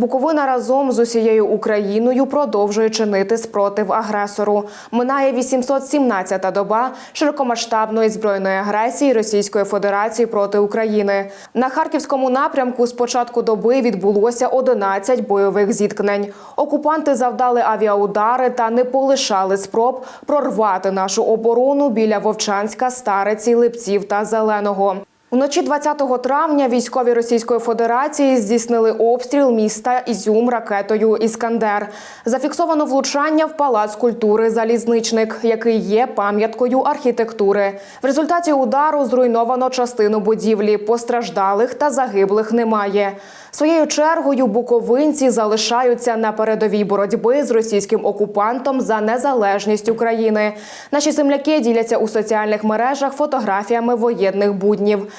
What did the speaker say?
Буковина разом з усією Україною продовжує чинити спротив агресору. Минає 817-та доба широкомасштабної збройної агресії Російської Федерації проти України. На харківському напрямку з початку доби відбулося 11 бойових зіткнень. Окупанти завдали авіаудари та не полишали спроб прорвати нашу оборону біля Вовчанська, Стариці, Липців та Зеленого. Вночі 20 травня військові Російської Федерації здійснили обстріл міста Ізюм ракетою Іскандер. Зафіксовано влучання в палац культури Залізничник, який є пам'яткою архітектури. В результаті удару зруйновано частину будівлі. Постраждалих та загиблих немає. Своєю чергою буковинці залишаються на передовій боротьби з російським окупантом за незалежність України. Наші земляки діляться у соціальних мережах фотографіями воєнних буднів,